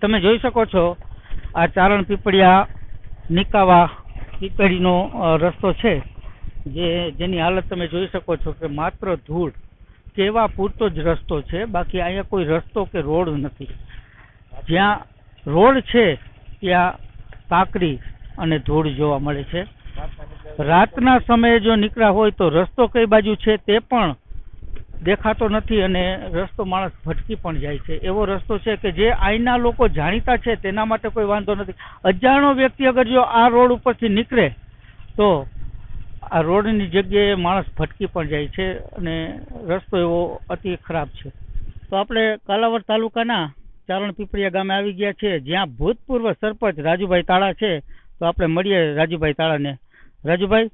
તમે જોઈ શકો છો, આ ચારણ પીપળિયા નિકાવા પીપળીનો રસ્તો છે, જે, જેની હાલત તમે જોઈ શકો છો કે માત્ર ધૂળ. કેવા પૂરતો જ રસ્તો છે, બાકી અહીંયા કોઈ રસ્તો કે રોડ નથી. જ્યાં રોડ છે, ત્યાં કાકરી અને ધૂળ જોવા મળે છે. રાતના સમયે જો નીકળ્યા હોય તો રસ્તો કઈ બાજુ છે તે પણ દેખાતો નથી અને રસ્તો માણસ ભટકી પણ જાય છે. એવો રસ્તો છે કે જે અહીંના લોકો જાણીતા છે, તેના માટે કોઈ વાંધો નથી. અજાણો વ્યક્તિ અગર જો આ રોડ ઉપરથી નીકળે, તો આ રોડની જગ્યાએ માણસ ભટકી પણ જાય છે અને રસ્તો એવો અતિ ખરાબ છે. તો આપણે કાલાવડ તાલુકાના ચારણ પીપળિયા ગામે આવી ગયા છે. જ્યાં ભૂતપૂર્વ સરપંચ રાજુભાઈ તાળા છે. તો આપણે મળીએ રાજુભાઈ તાળાને. રાજુભાઈ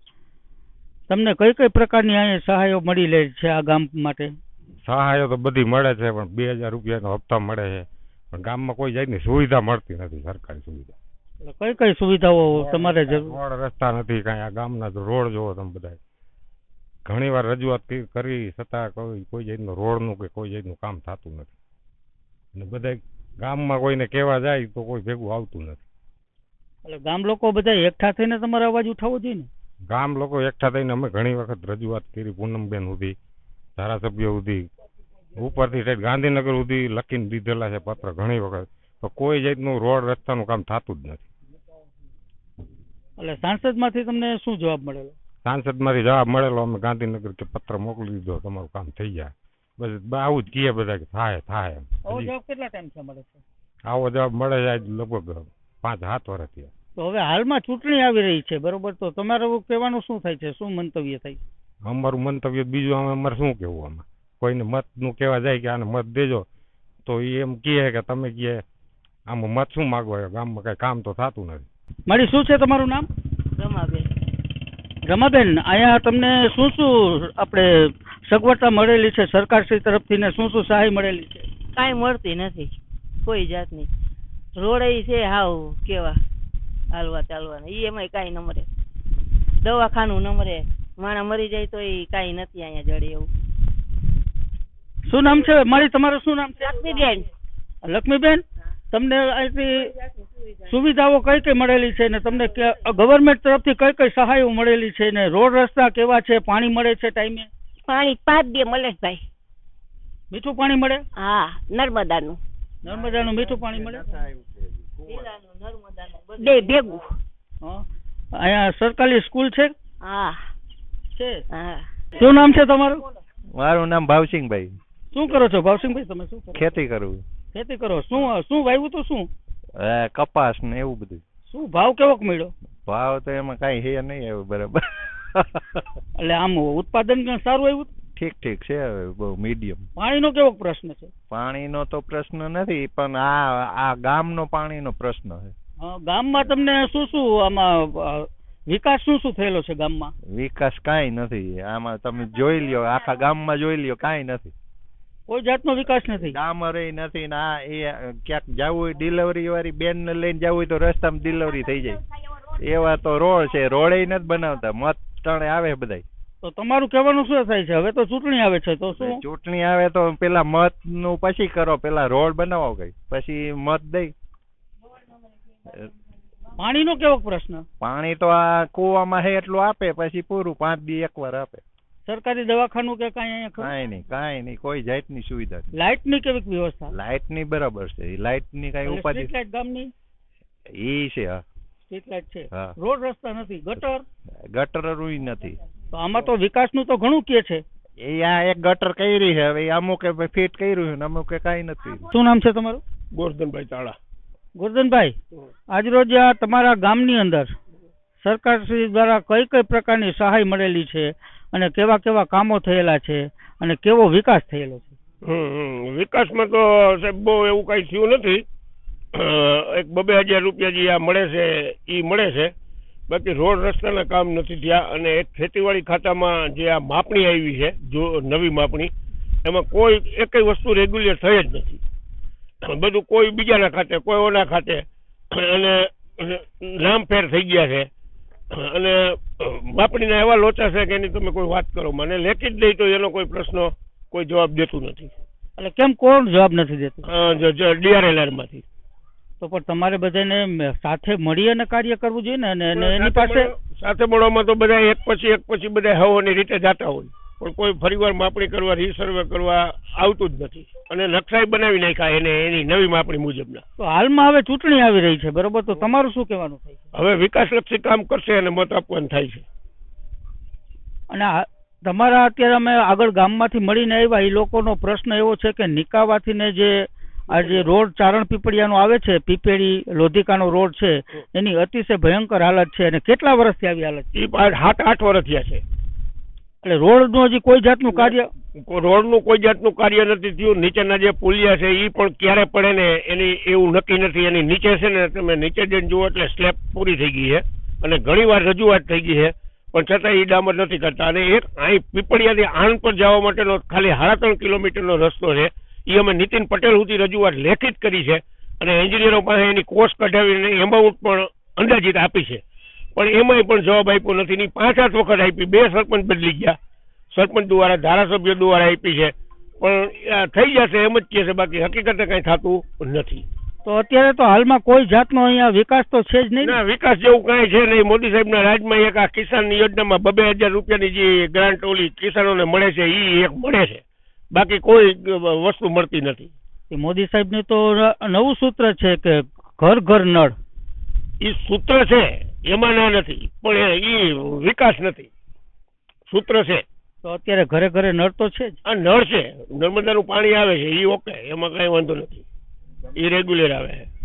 તમને કઈ કઈ પ્રકારની અહીંયા સહાયો મળી લે છે આ ગામ માટે? સહાયો તો બધી મળે છે પણ બે હજાર રૂપિયાનો હપ્તા મળે છે. પણ ગામમાં કોઈ જાતની સુવિધા મળતી નથી સરકારી સુવિધા. કઈ કઈ સુવિધાઓ તમારે રોડ રસ્તા નથી કાંઈ આ ગામના તો રોડ જોવો તમે બધા ઘણી વાર રજૂઆત કરી- કરી છતાં કોઈ કોઈ જાતનું રોડનું કે કોઈ જાતનું કામ થતું નથી. અને બધા ગામમાં કોઈને કહેવા જાય તો કોઈ ભેગું આવતું નથી. એટલે ગામ લોકો બધા એકઠા થઈને તમારો અવાજ ઉઠાવવો જોઈએ ને? ગામ લોકો એકઠા થઈને અમે ઘણી વખત રજૂઆત કરી પૂનમબેન સુધી ધારાસભ્ય સુધી ઉપરથી ઠેઠ ગાંધીનગર સુધી લખીને દીધેલા છે પત્ર ઘણી વખત. તો કોઈ જાતનું રોડ રસ્તાનું કામ થતું જ નથી. એટલે સાંસદમાંથી તમને શું જવાબ મળેલો? સાંસદમાંથી જવાબ મળેલો અમે ગાંધીનગર કે પત્ર મોકલી દીધો તમારું કામ થઈ જાય. બસ આવું જ કહે બધા કે થાય થાય આવો જવાબ કેટલા ટાઈમથી મળે છે? આવો જવાબ મળે છે લગભગ પાંચ સાત વર્ષ થયા. તો હવે હાલમાં ચૂંટણી આવી રહી છે બરોબર? તો તમારું કહેવાનું શું થાય છે? શું મંતવ્ય થાય અમારું મંતવ્ય બીજું અમે અમારે શું કહેવું આમાં? કોઈને મતનું કહેવા જાય કે આને મત દેજો તો એ એમ કહે કે તમે કહે આમાં મત શું માગવા આવ્યો? ગામમાં કઈ કામ તો થતું નથી. મારી શું છે તમારું નામ? રમાબેન. રમાબેન અહીંયા તમને શું શું આપણે સગવડતા મળેલી છે? સરકારશ્રી તરફથી ને શું શું સહાય મળેલી છે? કાંઈ મળતી નથી. કોઈ જાતની. રોડ છે હાવ કેવા. હાલવા ચાલવાના. ઈ એમાંય કાંઈ ન મરે. દવાખાનું ન મરે. માણા મરી જાય તો એ કાંઈ નથી અહીંયા જડે એવું. શું નામ છે? મારી તમારું શું નામ છે? લક્ષ્મીબેન. લક્ષ્મીબેન તમને અહીંથી સુવિધાઓ કઈ કઈ મળેલી છે ને તમને ગવર્મેન્ટ તરફથી કઈ કઈ સહાયો મળેલી છે ને? રોડ રસ્તા કેવા છે? પાણી મળે છે ટાઈમે? પાણી પાંચ દે મળે ભાઈ. મીઠું પાણી મળે? હા નર્મદાનું. નર્મદાનું મીઠું પાણી મળે? બે ભેગું. હા. અહીંયા સરકારી સ્કૂલ છે? હા. છે? હા. શું નામ છે તમારું? મારું નામ ભાવસિંહભાઈ. શું કરો છો ભાવસિંહભાઈ તમે શું ખેતી કરું. ખેતી કરો. શું શું વાવ્યું તો શું? કપાસ ને એવું બધું. શું ભાવ કેવો મળ્યો? ભાવ તો એમાં કઈ હે નહીં આવ્યો બરાબર. એટલે આમ ઉત્પાદન પણ સારું આવ્યું? ઠીક ઠીક છે હવે બહુ મીડિયમ પાણીનો કેવો પ્રશ્ન છે? પાણીનો તો પ્રશ્ન નથી પણ આ આ ગામનો પાણીનો પ્રશ્ન છે. ગામમાં તમને શું શું આમાં વિકાસ શું શું થયેલો છે ગામમાં? વિકાસ કાંઈ નથી આમાં તમે જોઈ લ્યો આખા ગામમાં જોઈ લ્યો કાંઈ નથી. કોઈ જાતનો વિકાસ નથી? ડામરે નથી ને આ એ ક્યાંક જવું હોય ડિલિવરી વાળી બેન ને લઈને જવું હોય તો રસ્તામાં ડિલિવરી થઈ જાય. એવા તો રોડ છે રોડે નથી બનાવતા મત તણે આવે બધાય. તો તમારું કહેવાનું શું થાય છે? હવે તો ચૂંટણી આવે છે તો શું? ચૂંટણી આવે તો પેલા મતનું પછી કરો પેલા રોડ બનાવો કઈ. પછી મત દઈ. પાણીનો કેવો પ્રશ્ન? પાણી તો આ કુવામાં હે એટલું આપે પછી પૂરું પાંચ દી એકવાર આપે. સરકારી દવાખાનું કે કાંઈ કઈ નહીં કાંઈ નહીં કોઈ જાતની સુવિધા લાઇટની કેવી વ્યવસ્થા? લાઇટની બરાબર છે. લાઇટની કઈ ઉપાધિ સ્ટ્રીટ લાઇટ ગામની? ઈ છે હા. સ્ટ્રીટ લાઇટ છે. રોડ રસ્તા નથી ગટર? ગટર નથી. તો આમાં તો વિકાસનું તો ઘણું કે છે. એ આ એક ગટર કરી છે હવે અમુકે ફિટ કર્યું છે ને અમુકે કાંઈ નથી. શું નામ છે તમારું? ગોરધનભાઈ ચાળા. ગોરધનભાઈ આજરોજ આ તમારા ગામની અંદર સરકાર શ્રી દ્વારા કઈ કઈ પ્રકારની સહાય મળેલી છે અને કેવા કેવા કામો થયેલા છે અને કેવો વિકાસ થયેલો છે. વિકાસમાં તો સાહેબ બહુ એવું કઈ થયું નથી. એક બબે હજાર રૂપિયા જે આ મળે છે એ મળે છે. બાકી રોડ રસ્તાના કામ નથી થયા અને એક ખેતીવાડી ખાતામાં જે આ માપણી આવી છે જો નવી માપણી એમાં કોઈ એકય વસ્તુ રેગ્યુલર થઈ જ નથી. બધું કોઈ બીજાના ખાતે કોઈ ઓના ખાતે અને નામ ફેર થઈ ગયા છે. અને માપણીના એવા લોચા છે કે એની તમે કોઈ વાત કરો મને લેખી જ દઈ તો એનો કોઈ પ્રશ્ન કોઈ જવાબ દેતું નથી. એટલે કેમ કોણ જવાબ નથી દેતું? ડીઆરએલઆરમાંથી. તો પણ તમારે બધાને સાથે મળી અને કાર્ય કરવું જોઈએ ને અને એની પાસે સાથે મળવામાં તો બધા એક પછી એક પછી બધા હવાની રીતે જાતા હોય. પણ કોઈ ફરીવાર માપણી કરવા રીસર્વે કરવા આવતું જ નથી. અને નકશાઈ બનાવી નાખ્યા એને એની નવી માપણી મુજબના. તો હાલમાં હવે ચૂંટણી આવી રહી છે બરોબર? તો તમારું શું કહેવાનું હવે વિકાસલક્ષી કામ કરશે અને મત આપવાનું થાય છે. અને તમારા અત્યારે અમે આગળ ગામમાંથી મળીને આવ્યા એ લોકોનો પ્રશ્ન એવો છે કે નિકાવાથી ને જે આ જે રોડ ચારણ પીપળિયાનો આવે છે પીપેડી લોધિકાનો રોડ છે એની અતિશય ભયંકર હાલત છે અને કેટલા વર્ષથી આવી હાલત છે? એ સાત આઠ વર્ષ થયા છે. એટલે રોડનું હજી કોઈ જાતનું કાર્ય? રોડનું કોઈ જાતનું કાર્ય નથી થયું. નીચેના જે પુલિયા છે એ પણ ક્યારે પડે ને એની એવું નક્કી નથી. એની નીચે છે ને તમે નીચે જઈને જુઓ એટલે સ્લેબ પૂરી થઈ ગઈ છે. અને ઘણી વાર રજૂઆત થઈ ગઈ છે. પણ છતાં એ ડામર નથી કરતા. અને એક અહીં પીપળિયાથી આણંદ પર જવા માટેનો ખાલી સાડા ત્રણ કિલોમીટરનો રસ્તો છે. એ અમે નીતિન પટેલ સુધી રજૂઆત લેખિત કરી છે અને એન્જિનિયરો પાસે એની કોર્સ કઢાવીને એમાઉન્ટ પણ અંદાજિત આપી છે. પણ એમાંય પણ જવાબ આપ્યો નથી ની પાંચ આઠ વખત આપી. બે સરપંચ બદલી ગયા. સરપંચ દ્વારા ધારાસભ્ય દ્વારા આપી છે. પણ આ થઈ જશે એમ જ કહે છે. બાકી હકીકતે કઈ થતું નથી. તો અત્યારે તો હાલમાં કોઈ જાતનો અહીંયા વિકાસ તો છે જ નહીં ને? ના વિકાસ જેવું કાંઈ છે નહીં. મોદી સાહેબના રાજમાં એક આ કિસાન યોજનામાં બબે હજાર રૂપિયાની જે ગ્રાન્ટ ઓલી કિસાનોને મળે છે એ એક મળે છે. બાકી કોઈ વસ્તુ મળતી નથી. એ મોદી સાહેબનું તો નવું સૂત્ર છે કે ઘર ઘર નળ. એ સૂત્ર છે એમાં ના નથી પણ એ વિકાસ નથી. સૂત્ર છે. તો અત્યારે ઘરે ઘરે નળ તો છે જ. આ નળ છે નર્મદાનું પાણી આવે છે એ ઓકે એમાં કઈ વાંધો નથી. એ રેગ્યુલર આવે. છે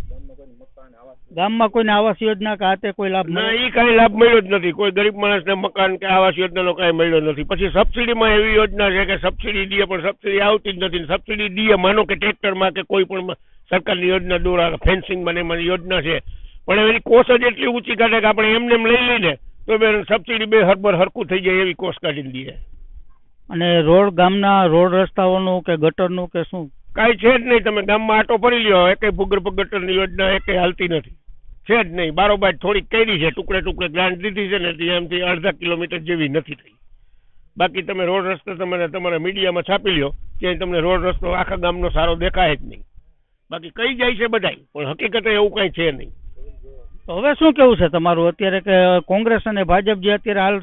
ગામમાં કોઈને આવાસ યોજના કે હાથે કોઈ લાભ ના એ કઈ લાભ મળ્યો જ નથી. કોઈ ગરીબ માણસને મકાન કે આવાસ યોજનાનો કઈ મળ્યો નથી. પછી સબસિડીમાં એવી યોજના છે કે સબસિડી દઈએ પણ સબસિડી આવતી જ નથી. સબસિડી દઈએ માનો કે ટ્રેક્ટરમાં કે કોઈ પણ સરકારની યોજના દોરા ફેન્સિંગ બને મને યોજના છે. પણ એની કોસ જ એટલી ઊંચી કાઢે કે આપણે એમને એમ લઈ લઈને તો બે સબસિડી બે હરબર હરકું થઈ જાય એવી કોસ કાઢીને દઈએ અને રોડ ગામના રોડ રસ્તાઓનું કે ગટરનું કે શું? કાંઈ છે જ નહીં. તમે ગામમાં આટો ફરી લ્યો. એકે ભૂગર્ભ ગટરની યોજના એકે હાલતી નથી. છે જ નહીં. બારોબાર થોડીક કરી છે. ટુકડે ટુકડે ગ્રાન્ટ દીધી છે ને એમથી અડધા કિલોમીટર જેવી નથી થઈ. બાકી તમે રોડ રસ્તો તમારે તમારા મીડિયામાં છાપી લ્યો. ત્યાં તમને રોડ રસ્તો આખા ગામનો સારો દેખાય જ નહીં. બાકી કઈ જાય છે બધાય. પણ હકીકતે એવું કાંઈ છે નહીં. તો હવે શું કેવું છે તમારું? અત્યારે કે કોંગ્રેસ અને ભાજપ જે અત્યારે હાલ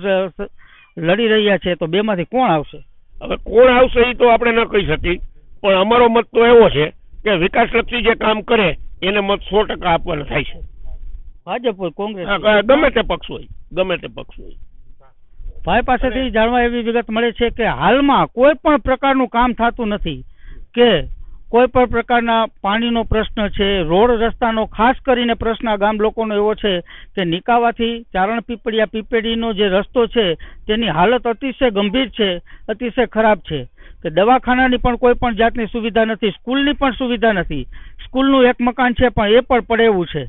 લડી રહ્યા છે તો બેમાંથી કોણ આવશે? હવે કોણ આવશે એ તો આપણે ન કહી શકીએ. પણ અમારો મત તો એવો છે કે વિકાસલક્ષી જે કામ કરે એને મત સો ટકા આપવાના થાય છે. ભાજપ હોય કોંગ્રેસ ગમે તે પક્ષ હોય ગમે તે પક્ષ હોય. ભાઈ પાસેથી જાણવા એવી વિગત મળે છે કે હાલમાં કોઈ પણ પ્રકારનું કામ થતું નથી કે કોઈ પણ પ્રકારના પાણીનો પ્રશ્ન છે રોડ રસ્તાનો ખાસ કરીને પ્રશ્ન ગામ લોકોનો એવો છે કે નિકાવાથી ચારણ પીપળિયા પીપેડીનો જે રસ્તો છે તેની હાલત અતિશય ગંભીર છે અતિશય ખરાબ છે. કે દવાખાનાની પણ કોઈ પણ જાતની સુવિધા નથી સ્કૂલની પણ સુવિધા નથી. સ્કૂલનું એક મકાન છે પણ એ પણ પડે એવું છે.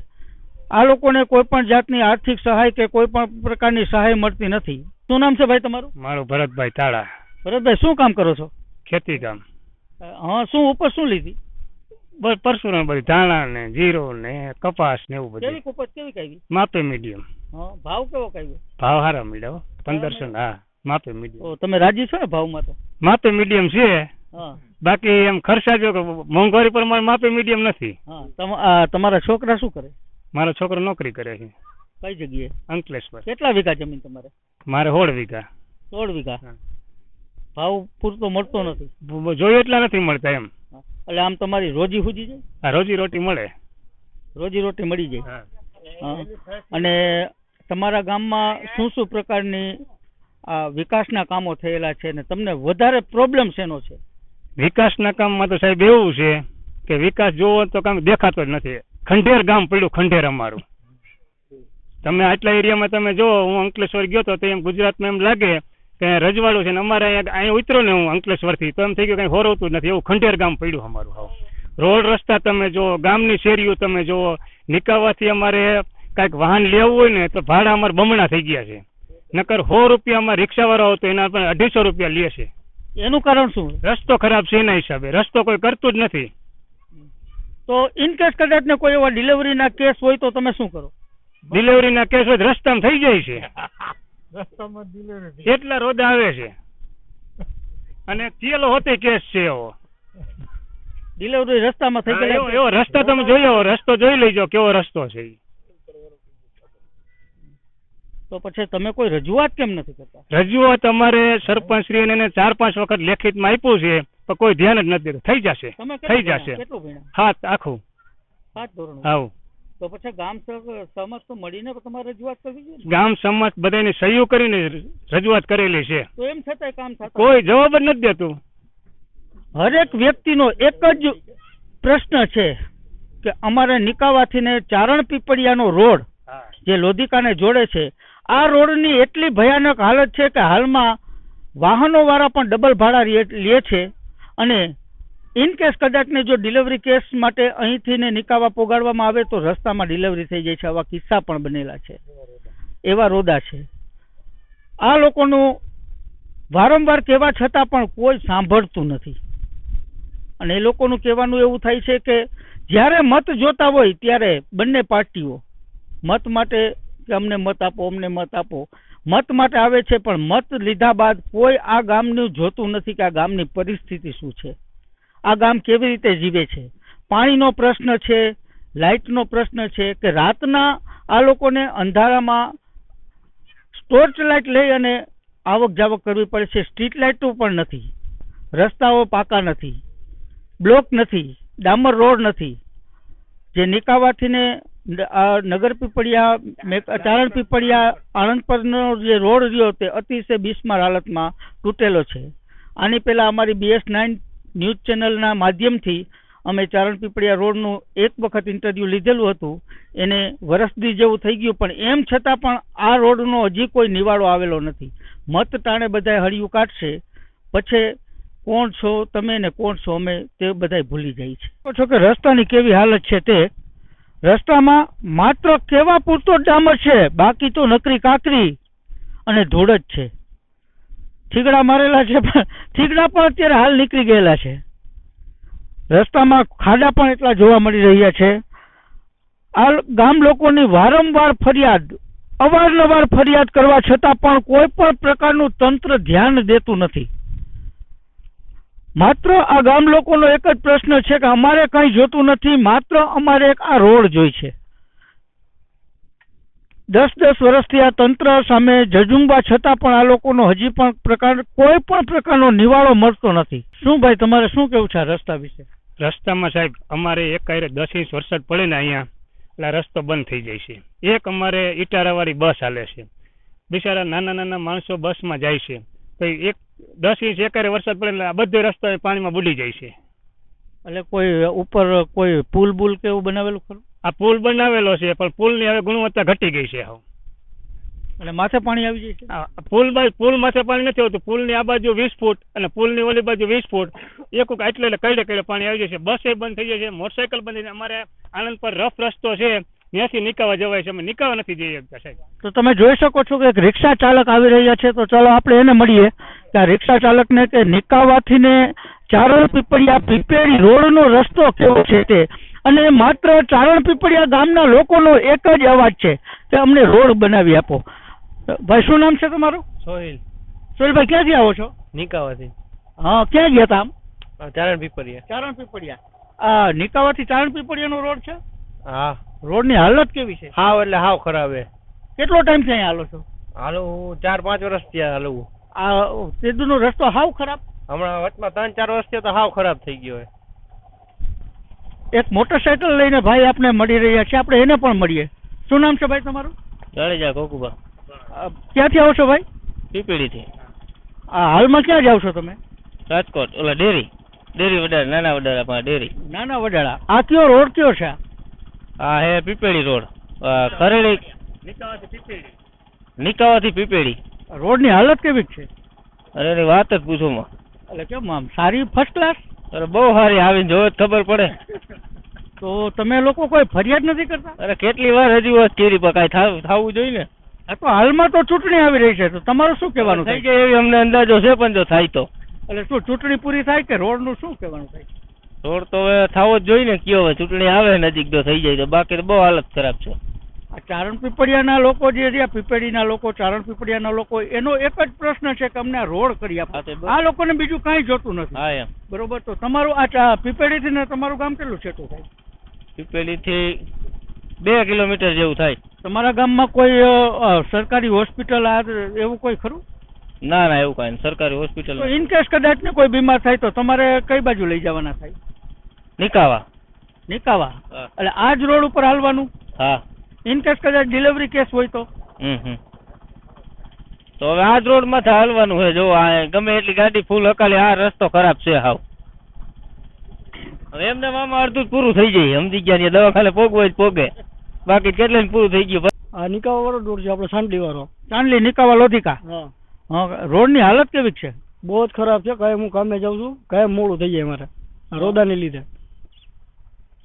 આ લોકોને કોઈ પણ જાતની આર્થિક સહાય કે કોઈ પણ પ્રકારની સહાય મળતી નથી. શું નામ છે ભાઈ તમારું? મારું ભરતભાઈ તાળા. ભરતભાઈ શું કામ કરો છો? ખેતી કામ હા શું ઉપજ શું લીધી? બસ પરશુરામ બધી ધાણા ને જીરો ને કપાસ ને એવું કેવી ઉપજ કેવી કાઢી માપે મીડિયમ. ભાવ કેવો કાઢ્યો ભાવ સારા મળ્યા પંદરસો હા માપે મીડિયમ. તમે રાજી છો ને ભાવમાં તો? માપે મીડિયમ છે. બાકી એમ ખર્ચા જો મોંઘવારી પ્રમાણે માપે મીડિયમ નથી. તમારા છોકરા શું કરે? મારો છોકરો નોકરી કરે છે. કઈ જગ્યાએ? અંકલેશ્વર. કેટલા વીઘા જમીન તમારે? મારે સોળ વીઘા. સોળ વીઘા? ભાવ પૂરતો મળતો નથી? બ- એટલા નથી મળતા એમ. એટલે આમ તમારી રોજી હુજી જાય? હા રોજી રોટી મળે. રોજી રોટી મળી જાય. અને તમારા ગામમાં શું શું પ્રકારની આ વિકાસના કામો થયેલા છે ને તમને વધારે પ્રોબ્લેમ શેનો છે? વિકાસના કામમાં તો સાહેબ એવું છે કે વિકાસ જોવો તો કામ દેખાતો જ નથી. ખંડેર ગામ પડ્યું ખંડેર અમારું. તમે આટલા એરિયામાં તમે જો હું અંકલેશ્વર ગયો તો એમ ગુજરાતમાં એમ લાગે કે રજવાડું છે ને અમારે અહીંયા અહીંયા ઉતરો ને હું અંકલેશ્વરથી. તો એમ થઈ ગયું કંઈ હોરવતું નથી. એવું ખંડેર ગામ પડ્યું અમારું હાવ. રોડ રસ્તા તમે જો ગામની શેરીઓ તમે જો નીકળવાથી અમારે કાંઈક વાહન લેવું હોય ને તો ભાડા અમારે બમણા થઈ ગયા છે. નકર સો રૂપિયામાં રિક્ષાવાળો આવતો એના પણ અઢીસો રૂપિયા લે છે. એનું કારણ શું? રસ્તો ખરાબ છે એના હિસાબે. રસ્તો કોઈ કરતું જ નથી. તો ઇન કેસ કદાચ ને કોઈ એવા ડિલિવરીના કેસ હોય તો તમે શું કરો? ડિલિવરીના કેસ હોય રસ્તા રસ્તામાં થઈ જાય છે. એટલા રોદા આવે છે. અને ચેલો હોતે કેસ છે એવો. ડિલિવરી રસ્તામાં થઈ ગયો એવો એવો રસ્તો તમે જોઈ આવો રસ્તો જોઈ લેજો કેવો રસ્તો છે તો પછી તમે કોઈ રજૂઆત કેમ નથી કરતા? રજૂઆત અમારે સરપંચશ્રીને એને ચાર પાંચ વખત લેખિતમાં આપ્યું છે. પણ કોઈ ધ્યાન જ નથી દેતું. થઈ જશે. થઈ કેટલું જશે. ભણ્યા? હાથ આખું. પાંચ ધોરણ. આવું. તો પછી ગામ સમાજ તો મળીને તમારે રજૂઆત કરવી જોઈએ ગામ સમાજ બધાને સહયોગ કરીને રજૂઆત કરેલી છે. તો એમ છતાં કામ થતું કોઈ જવાબ જ નથી દેતું. હરેક વ્યક્તિનો એક જ પ્રશ્ન છે કે અમારે નિકાવાથી ને ચારણ પીપળિયાનો રોડ જે લોધિકાને જોડે છે આ રોડની એટલી ભયાનક હાલત છે કે હાલમાં વાહનો વાળા પણ ડબલ ભાડા લે છે. અને ઇન કદાચને જો ડિલિવરી કેસ માટે અહીંથી ને નિકાવા પોગાડવામાં આવે તો રસ્તામાં ડિલિવરી થઈ જાય છે. આવા કિસ્સા પણ બનેલા છે. એવા રોદા છે. આ લોકોનું વારંવાર કહેવા છતાં પણ કોઈ સાંભળતું નથી. અને એ લોકોનું કહેવાનું એવું થાય છે કે જ્યારે મત જોતા હોય ત્યારે બંને પાર્ટીઓ મત માટે કે અમને મત આપો, અમને મત આપો મત માટે આવે છે, પણ મત લીધા બાદ કોઈ આ ગામનું જોતું નથી કે આ ગામની પરિસ્થિતિ શું છે. આ ગામ કેવી રીતે જીવે છે? પાણીનો પ્રશ્ન છે, લાઇટનો પ્રશ્ન છે કે રાતના આ લોકોને અંધારામાં ટોર્ચ લાઇટ લઈ અને આવક જાવક કરવી પડે છે. સ્ટ્રીટ લાઇટો પણ નથી. રસ્તાઓ પાકા નથી. બ્લોક નથી. ડામર રોડ નથી. જે નિકાવાથી ને ન- આ નગર પીપળિયા ચારણ પીપળિયા. આણંદ પરનો જે રોડ રહ્યો તે અતિશય બિસ્માર હાલતમાં તૂટેલો છે. આની પહેલા અમારી બીએસ નાઇન ન્યૂઝ ચેનલના માધ્યમથી અમે ચારણ પીપળિયા રોડનું એક વખત ઇન્ટરવ્યૂ લીધેલું હતું. એને વરસદી જેવું થઈ ગયું પણ એમ છતાં પણ આ રોડનો હજી કોઈ નિવાડો આવેલો નથી. મત ટાણે બધાય હળિયું કાઢશે. પછી કોણ છો તમે ને કોણ છો અમે તે બધાય ભૂલી જાય છે. છો કે રસ્તાની કેવી હાલત છે તે? રસ્તામાં માત્ર કેવા પૂરતો ડામર છે, બાકી તો નકરી કાકરી અને ધૂળ જ છે. થીગડા મારેલા છે પણ થીગડા પણ અત્યારે હાલ નીકળી ગયેલા છે. રસ્તામાં ખાડા પણ એટલા જોવા મળી રહ્યા છે. આ ગામ લોકોની વારંવાર ફરિયાદ, અવારનવાર ફરિયાદ કરવા છતાં પણ કોઈ પણ પ્રકારનું તંત્ર ધ્યાન દેતું નથી. માત્ર આ ગામ લોકોનો એક જ પ્રશ્ન છે કે અમારે કંઈ જોતું નથી, માત્ર અમારે એક આ રોડ જોઈ છે. દસ દસ વર્ષથી આ તંત્ર સામે જજુંબા છતાં પણ આ લોકોનો હજી પણ પ્રકાર, કોઈ પણ પ્રકારનો નિવાળો મળતો નથી. શું ભાઈ, તમારે શું કેવું છે રસ્તા વિશે? રસ્તામાં સાહેબ, અમારે એક કાયરે દસ ઇંચ વરસાદ પડે ને અહીંયા, એટલે રસ્તો બંધ થઈ જાય છે. એક અમારે ઇટારાવાળી બસ હાલે છે. બિચારા નાના નાના માણસો બસમાં જાય છે. તો એક દસ ઇંચ એકરે વરસાદ પડે એટલે આ બધો રસ્તો પાણીમાં બુડી જાય છે. એટલે કોઈ ઉપર કોઈ પુલ બુલ કે એવું બનાવેલું ખરું? આ પુલ બનાવેલો છે પણ પુલની હવે ગુણવત્તા ઘટી ગઈ છે હવે. એટલે માથે પાણી આવી જાય છે? પુલ બાજુ પુલ માથે પાણી નથી આવતું. પુલની આ બાજુ વીસ ફૂટ અને પુલની ઓલી બાજુ વીસ ફૂટ. એક એટલે એટલે કઈડે કઈડે પાણી આવી જશે બસ એ બંધ થઈ જાય છે. મોટરસાયકલ બંધ થઈ અમારે આનંદ પર રફ રસ્તો છે. ત્યાંથી નીકળવા જવાય છે. અમે નીકળવા નથી જઈ શકતા સાહેબ. તો તમે જોઈ શકો છો કે એક રિક્ષા ચાલક આવી રહ્યા છે. તો ચાલો આપણે એને મળીએ. કે રિક્ષા ચાલકને કે નિકાવાથી ને ચારણ પીપળિયા પીપેડી રોડનો રસ્તો કેવો છે તે? અને માત્ર ચારણ પીપળિયા ગામના લોકોનો એક જ અવાજ છે. કે અમને રોડ બનાવી આપો. ભાઈ શું નામ છે તમારું? સોહિલ. સોહિલભાઈ ક્યાંથી આવો છો? નિકાવાથી. હા ક્યાં ગયા તા આમ? ચારણ પીપળિયા. ચારણ પીપળિયા. આ નિકાવાથી ચારણ પીપળિયાનો રોડ છે? હા. રોડની હાલત કેવી છે? હાવ એટલે હાવ ખરાબ છે. કેટલો ટાઈમથી અહીંયા હાલો છો? હાલો હું ચાર પાંચ વર્ષ થયા હાલવું આ તેદુનો રસ્તો હાવ ખરાબ. હમણાં વચમાં ત્રણ ચાર વર્ષ તો હાવ ખરાબ થઈ ગયો એક મોટરસાયકલ લઈને ભાઈ આપણે મળી રહ્યા છે આપણે એને પણ મળીએ. શું નામ છે ભાઈ તમારું? જાડેજા કોકુબા ક્યાંથી આવો છો ભાઈ? પીપળીથી. આ હાલમાં ક્યાં જાવ છો તમે? રાજકોટ ઓલા ડેરી. ડેરી વડાળા નાના વડાળા પાસે ડેરી. નાના વડાળા. આ કયો રોડ કયો છે? આ? હે પીપેડી રોડ. આ ખરેડી નિકાવાથી પીપેડી રોડની હાલત કેવી છે? અરે એની વાત જ પૂછોમાં એટલે કેમ આમ સારી ફર્સ્ટ ક્લાસ અરે બહુ સારી આવીને જોવે ખબર પડે. તો તમે લોકો કોઈ ફરિયાદ નથી કરતા? અરે કેટલી વાર હજી વાત કરી પણ કાંઈ થાવ- જોઈએ ને. આ તો હાલમાં તો ચૂંટણી આવી રહી છે તો તમારું શું કહેવાનું થઈ થાય? કે એવી અમને અંદાજો છે પણ જો થાય તો. એટલે શું ચૂંટણી પૂરી થાય કે રોડનું શું કહેવાનું થાય? રોડ તો હવે થાવો જ જોઈએ ને કયો હવે ચૂંટણી આવે નજીક જો થઈ જાય તો. બાકી તો બહુ હાલત ખરાબ છે. આ ચારણ પીપળિયાના લોકો જે રહ્યા પીપળીના લોકો ચારણ પીપળિયાના લોકો એનો એક જ પ્રશ્ન છે કે અમને આ રોડ કરી આપો. આ લોકોને બીજું કાંઈ જોતું નથી. બરોબર? તો તમારું આ પીપળીથી ને તમારું ગામ કેટલું છેટું થાય? પીપળીથી બે કિલોમીટર જેવું થાય. તમારા ગામમાં કોઈ સરકારી હોસ્પિટલ આ એવું કોઈ ખરું? ના ના એવું કાંઈ સરકારી હોસ્પિટલ ઇન કેસ કદાચ ને કોઈ બીમાર થાય તો તમારે કઈ બાજુ લઈ જવાના થાય? નિકાવા. નિકાવા? એટલે આ જ રોડ ઉપર હાલવાનું? હા. ઇન કેસ કદાચ ડિલિવરી કેસ હોય તો. હમ હમ. તો હવે આ જ રોડમાંથી હાલવાનું હોય જો આ ગમે એટલી ગાડી ફૂલ હકાલી આ રસ્તો ખરાબ છે હાવ. હવે એમને મામા અડધું પૂરું થઈ જાય સમજી ગયા દવા દવાખાને પોગવે હોય તો પોગે. બાકી કેટલે પૂરું થઈ ગયું? આ નિકાવા વાળો રોડ છે આપણે સાંડલી વાળો ચાંદલી નિકાવા લોધિકા? હા. ની રોડની હાલત કેવી છે? બહુ જ ખરાબ છે કઈ હું કામે જાઉં છું કઈ મોડું થઈ જાય મારે આ રોદાને લીધે.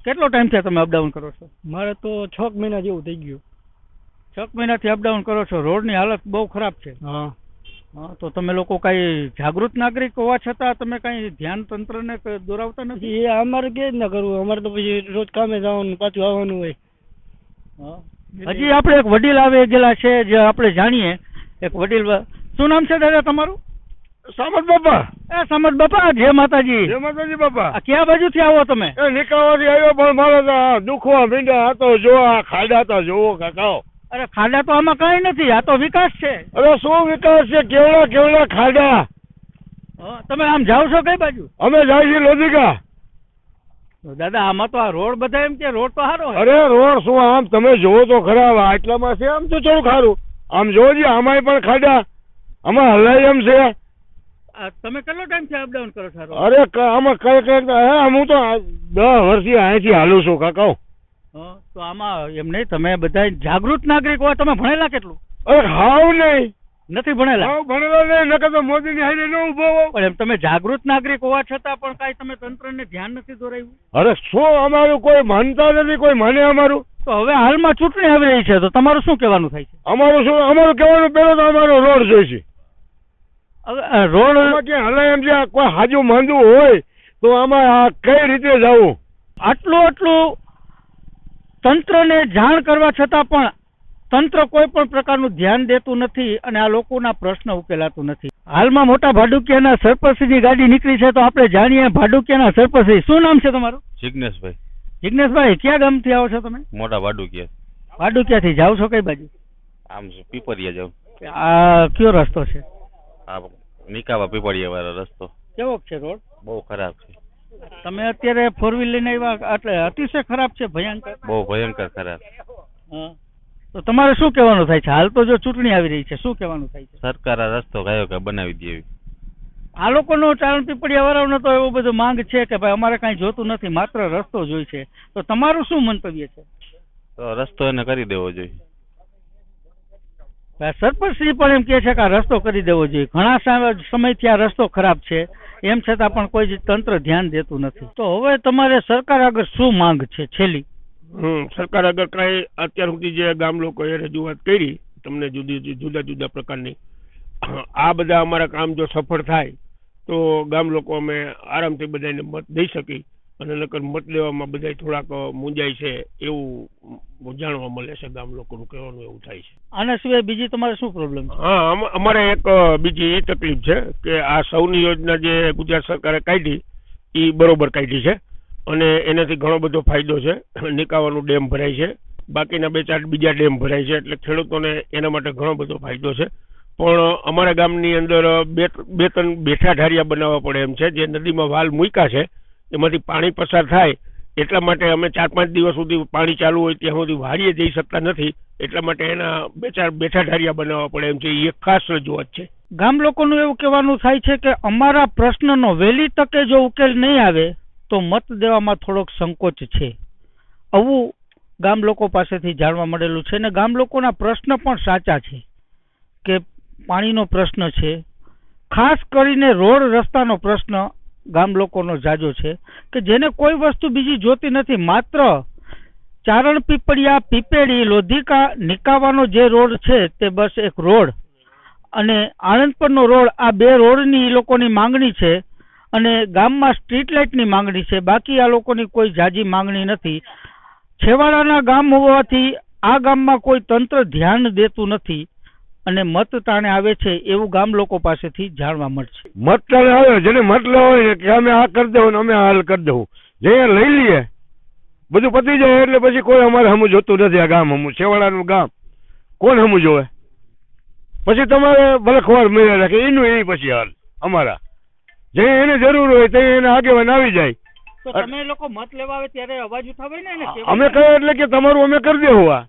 કેટલો ટાઈમ છે તમે અપડાઉન કરો છો? મારે તો છ મહિના જેવું થઈ ગયું. છ મહિનાથી અપડાઉન કરો છો. રોડની હાલત બહુ ખરાબ છે. હા. તો તમે લોકો કાંઈ જાગૃત નાગરિક હોવા છતાં તમે કાંઈ ધ્યાન તંત્રને દોરાવતા નથી? એ અમારે કે જ ના કરવું? અમારે તો પછી રોજ કામે જવાનું પાછું આવવાનું હોય. હા. હજી આપણે એક વડીલ આવે ગયેલા છે જે આપણે જાણીએ. એક વડીલ શું નામ છે દાદા તમારું? સામત બાપા. એ સમજ બાપા જય માતાજી. જય માતાજી બાપા. ક્યાં ક્યાં બાજુથી આવો તમે? એ નીકળવાથી આવ્યો પણ મારે દુખવા મીંડા આ તો જો આ ખાડા તો જોવો કાકાઓ. અરે ખાડા તો આમાં કઈ નથી આ તો વિકાસ છે. અરે શું વિકાસ છે? કેવડા કેવડા ખાડા? તમે આમ જાઓ છો કઈ બાજુ? અમે જાય છીએ લોધિકા દાદા આમાં તો આ રોડ બધા એમ કે રોડ તો સારો અરે રોડ શું આમ તમે જોવો તો ખરાબ આટલામાં છે આમ તો થોડું ખારું આમ જોવો આમાંય પણ ખાડા. આમાં હલાય એમ છે. તમે કેટલો ટાઈમથી અપડાઉન કરો છો અરે આમાં કઈ કઈ હે હું તો દસ વર્ષથી અહીંથી હાલું છું કાકા તો આમાં એમ નહીં તમે બધા જાગૃત નાગરિક હોય તમે ભણેલા કેટલું? અરે હાવ નહીં. નથી ભણેલા? હાવ ભણેલો નહીં નકર તો મોદીની હારે ન ઊભો પણ એમ તમે જાગૃત નાગરિક હોવા છતાં પણ કાંઈ તમે તંત્રને ધ્યાન નથી દોરાયું અરે શું અમારું કોઈ માનતા નથી કોઈ માને અમારું? તો હવે હાલમાં ચૂંટણી આવી રહી છે તો તમારું શું કહેવાનું થાય છે? અમારું શું અમારું કહેવાનું પેલો તો અમારો રોડ જોઈશે. રોડ ક્યાં હલાય એમ છે? કોઈ હાજુ માંદું હોય તો આમાં આ કઈ રીતે જવું? આટલું આટલું તંત્રને જાણ કરવા છતાં પણ તંત્ર કોઈ પણ પ્રકારનું ધ્યાન દેતું નથી અને આ લોકોના પ્રશ્ન ઉકેલાતું નથી. હાલમાં મોટા ભાડુકિયાના સરપંચની ગાડી નીકળી છે તો આપણે જાણીએ ભાડુકિયાના સરપંચ શું નામ છે તમારું? જિજ્ઞેશભાઈ જિગ્નેશભાઈ ક્યાં ગામથી આવો છો તમે? મોટા ભાડુકિયા. ભાડુકિયાથી જાવ છો કઈ બાજુ? આમ પીપરિયા જાવ આ કયો રસ્તો છે? આ નિકાવા પીપળીયા વાળો રસ્તો. કેવો છે રોડ? બહુ ખરાબ છે. તમે અત્યારે ફોર વ્હીલ લઈને આવ્યા એટલે અતિશય ખરાબ છે ભયંકર? બહુ ભયંકર ખરાબ. હા. તો તમારે શું કહેવાનું થાય છે? હાલ તો જો ચૂંટણી આવી રહી છે શું કહેવાનું થાય છે? સરકાર આ રસ્તો કયો કે બનાવી દે આ લોકોનો ચારણ પીપળિયા વાળાનો તો એવો બધો માંગ છે કે ભાઈ અમારે કાંઈ જોતું નથી માત્ર રસ્તો જોઈ છે. તો તમારું શું મંતવ્ય છે? તો રસ્તો એને કરી દેવો જોઈએ. સરપંચશ્રી પણ એમ કહે છે કે આ રસ્તો કરી દેવો જોઈએ. ઘણા સમ- સમયથી આ રસ્તો ખરાબ છે. એમ છતાં પણ કોઈ તંત્ર ધ્યાન દેતું નથી. તો હવે તમારે સરકાર આગળ શું માંગ છે છેલ્લી? હમ, સરકાર આગળ કાંઈ અત્યાર સુધી જે ગામ લોકોએ રજૂઆત કરી, તમને જુદી જુદી, જુદા જુદા પ્રકારની, આ બધા અમારા કામ જો સફળ થાય, તો ગામ લોકો અમે આરામથી બધાને મત દઈ શકી અને નકર મત લેવામાં બધા થોડાક મૂંઝાય છે એવું જાણવા મળે છે ગામ લોકોનું કહેવાનું એવું થાય છે. આના સિવાય બીજી તમારે શું પ્રોબ્લેમ છે? હા અમારે એક બીજી એ તકલીફ છે કે આ સૌની યોજના જે ગુજરાત સરકારે કાઢી એ બરોબર કાઢી છે અને એનાથી ઘણો બધો ફાયદો છે. નિકાવાનું ડેમ ભરાય છે. બાકીના બે ચાર બીજા ડેમ ભરાય છે એટલે ખેડૂતોને એના માટે ઘણો બધો ફાયદો છે. પણ અમારા ગામની અંદર બે બે ત્રણ બેઠા ઢારિયા બનાવવા પડે એમ છે. જે નદીમાં વાલ મૂક્યા છે એમાંથી પાણી પસાર થાય એટલા માટે અમે ચાર પાંચ દિવસ સુધી પાણી ચાલુ હોય ત્યાં સુધી વાડીએ જઈ શકતા નથી. એટલા માટે એના બે ચાર બેઠા ઢારિયા બનાવવા પડે એમ છે. એ ખાસ રજૂઆત છે. ગામ લોકોનું એવું કહેવાનું થાય છે કે અમારા પ્રશ્નનો વહેલી તકે જો ઉકેલ નહીં આવે, તો મત દેવામાં થોડોક સંકોચ છે. આવું ગામ લોકો પાસેથી જાણવા મળેલું છે અને ગામ લોકોના પ્રશ્ન પણ સાચા છે કે પાણીનો પ્રશ્ન છે. ખાસ કરીને રોડ રસ્તાનો પ્રશ્ન ગામ લોકોનો જાજો છે કે જેને કોઈ વસ્તુ બીજી જોતી નથી, માત્ર ચારણ પીપળિયા પીપેડી લોધિકા નિકાવાનો જે રોડ છે તે બસ એક રોડ. અને આણંદ પરનો રોડ, આ બે રોડની લોકોની માંગણી છે અને ગામમાં સ્ટ્રીટ લાઇટની માંગણી છે. બાકી આ લોકોની કોઈ જાજી માંગણી નથી. છેવાડાના ગામ હોવાથી આ ગામમાં કોઈ તંત્ર ધ્યાન દેતું નથી. અને મત તાણે આવે છે એવું ગામ લોકો પાસેથી જાણવા મળશે. મત તારે આવે જેને મત લેવો હોય કે અમે આ કરી દઉં ને અમે આ હાલ કરી દઉં જે લઈ લઈએ બધું પતી જાય એટલે પછી કોઈ અમારે હમું જોતું નથી આ ગામ હમું છેવાડાનું ગામ. કોણ હમું જોવે? પછી તમારે ભલખવાર મેળવી રાખે એનું એ પછી હાલ અમારા. જે એને જરૂર હોય તે એને આગેવાન આવી જાય. તો તમે લોકો મત લેવા આવે ત્યારે અવાજ ઉઠાવે ને અમે કહ્યું એટલે કે તમારું અમે કરી દેવું આ.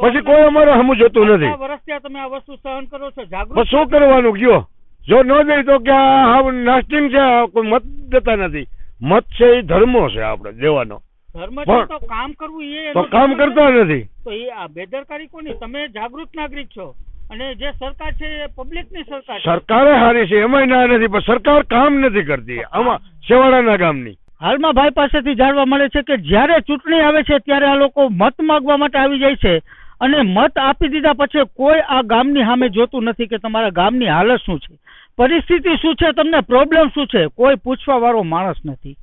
પછી કોઈ અમારે હમું જોતું નથી. વર્ષથી તમે આ વસ્તુ સહન કરો છો? જાગૃત શું કરવાનું કયો? જો ન દઈ તો કે આ નાસ્ટિંગ છે કોઈ મત દેતા નથી. મત છે એ ધર્મો છે આપણે દેવાનો. ધર્મ છે તો કામ કરવું એ તો કામ કરતા નથી. તો એ આ બેદરકારી કોની? તમે જાગૃત નાગરિક છો. અને જે સરકાર છે એ પબ્લિકની સરકાર સરકારે હારી છે એમાંય ના નથી પણ સરકાર કામ નથી કરતી. આમાં સેવાડાના ગામની. હાલમાં ભાઈ પાસેથી જાણવા મળે છે કે જ્યારે ચૂંટણી આવે છે ત્યારે આ લોકો મત માંગવા માટે આવી જાય છે. અને મત આપી દીધા પછી કોઈ આ ગામની સામે જોતું નથી કે તમારા ગામની હાલત શું છે? પરિસ્થિતિ શું છે? તમને પ્રોબ્લેમ શું છે? કોઈ પૂછવા વાળો માણસ નથી.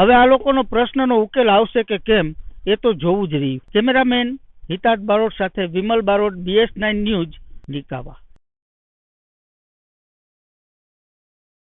હવે આ લોકોનો પ્રશ્નનો ઉકેલ આવશે કે કેમ? એ તો જોવું જ રહ્યું. કેમેરામેન હિતાર્થ બારોટ સાથે Vimal Barot BS nine news Nikava.